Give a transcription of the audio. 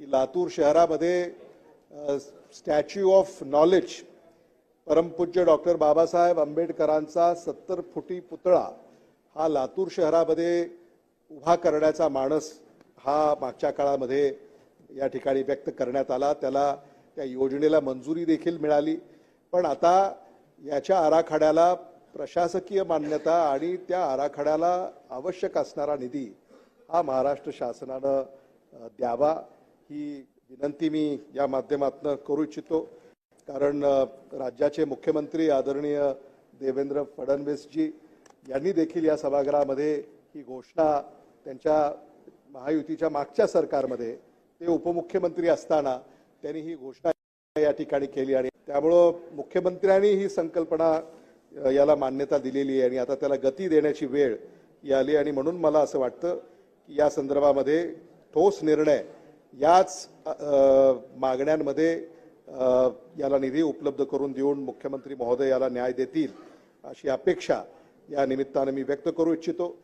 की लातूर शहरामध्ये statue of knowledge परमपूज्य डॉक्टर बाबासाहेब आंबेडकरांचा सत्तर फुटी पुतळा हा लातूर शहरामध्ये उभा करण्याचा माणस हा मागच्या काळामध्ये या ठिकाणी व्यक्त करण्यात आला. त्याला त्या योजनेला मंजुरी देखील मिळाली. पण आता याच्या आराखड्याला प्रशासकीय मान्यता आणि त्या आराखड्याला आवश्यक असणारा निधी हा महाराष्ट्र शासनानं द्यावा. ही विनंती मी या माध्यमातून करू इच्छितो. कारण राज्याचे मुख्यमंत्री आदरणीय देवेंद्र फडणवीसजी यांनी देखील या सभागृहामध्ये ही घोषणा त्यांच्या महायुतीच्या मागच्या सरकारमध्ये ते उपमुख्यमंत्री असताना त्यांनी ही घोषणा या ठिकाणी केली आणि त्यामुळं मुख्यमंत्र्यांनी ही संकल्पना याला मान्यता दिलेली आहे आणि आता त्याला गती देण्याची वेळ ही आली आणि म्हणून मला असं वाटतं की या संदर्भामध्ये ठोस निर्णय याच मागण्यांमध्ये याला निधी उपलब्ध करून देऊन मुख्यमंत्री महोदय याला न्याय देतील अशी अपेक्षा या निमित्तानं मी व्यक्त करू इच्छितो.